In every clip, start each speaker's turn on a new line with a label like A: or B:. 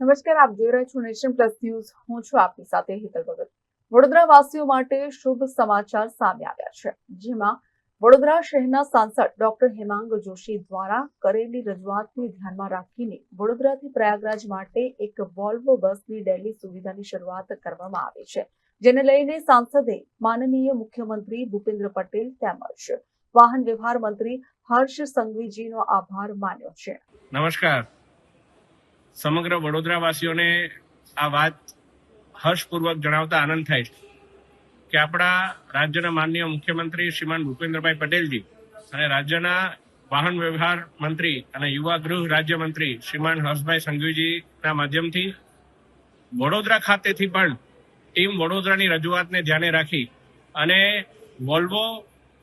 A: નમસ્કાર, આપ જોઈ રહ્યા છો નેશન પ્લસ ન્યૂઝ. હું છું આપની સાથે હેતલ ભગત. વડોદરા વાસીઓ માટે શુભ સમાચાર સામે આવ્યા છે. જેમાં વડોદરા શહેરના સાંસદ ડોક્ટર હેમાંગ જોશી દ્વારા કરેલી રજૂઆતને ધ્યાનમાં રાખીને વડોદરાથી પ્રયાગરાજ માટે એક વોલ્વો બસની ડેલી સુવિધાની શરૂઆત કરવામાં આવી છે, જેને લઈને સાંસદે માનનીય મુખ્યમંત્રી ભૂપેન્દ્ર પટેલ તેમજ વાહન વ્યવહાર મંત્રી હર્ષ સંઘવીજીનો આભાર માન્યો છે.
B: નમસ્કાર. સમગ્ર વડોદરાવાસીઓને આ વાત હર્ષપૂર્વક જણાવતા આનંદ થાય છે કે આપણા રાજ્યના માનનીય મુખ્યમંત્રી શ્રીમાન ભૂપેન્દ્રભાઈ પટેલજી અને રાજ્યના વાહન વ્યવહાર મંત્રી અને યુવા ગૃહ રાજ્યમંત્રી શ્રીમાન હર્ષભાઈ સંઘવીજીના માધ્યમથી વડોદરા ખાતેથી પણ ટીમ વડોદરાની રજૂઆતને ધ્યાને રાખી અને વોલ્વો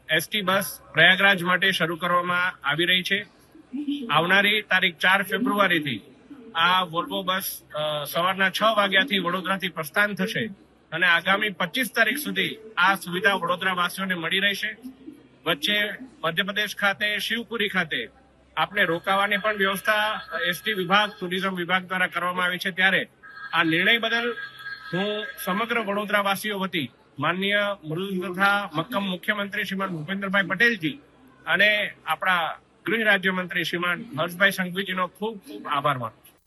B: એસટી બસ પ્રયાગરાજ માટે શરૂ કરવામાં આવી રહી છે. આવનારી તારીખ ચાર ફેબ્રુઆરીથી આ વોલ્વો બસ સવારના છ વાગ્યાથી વડોદરાથી પ્રસ્થાન થશે અને આગામી પચીસ તારીખ સુધી આ સુવિધા વડોદરાવાસીઓને મળી રહેશે વચ્ચે મધ્યપ્રદેશ ખાતે, શિવપુરી ખાતે આપણે રોકાવાની પણ વ્યવસ્થા એસટી વિભાગ, ટુરિઝમ વિભાગ દ્વારા કરવામાં આવી છે ત્યારે આ નિર્ણય બદલ હું સમગ્ર વડોદરાવાસીઓ વતી માનનીય મૃદુ તથા મક્કમ મુખ્યમંત્રી શ્રીમાન ભૂપેન્દ્રભાઈ પટેલજી અને આપણા ગૃહ રાજ્યમંત્રી શ્રીમાન હર્ષભાઈ સંઘવીજીનો ખૂબ ખૂબ આભાર માનું છું.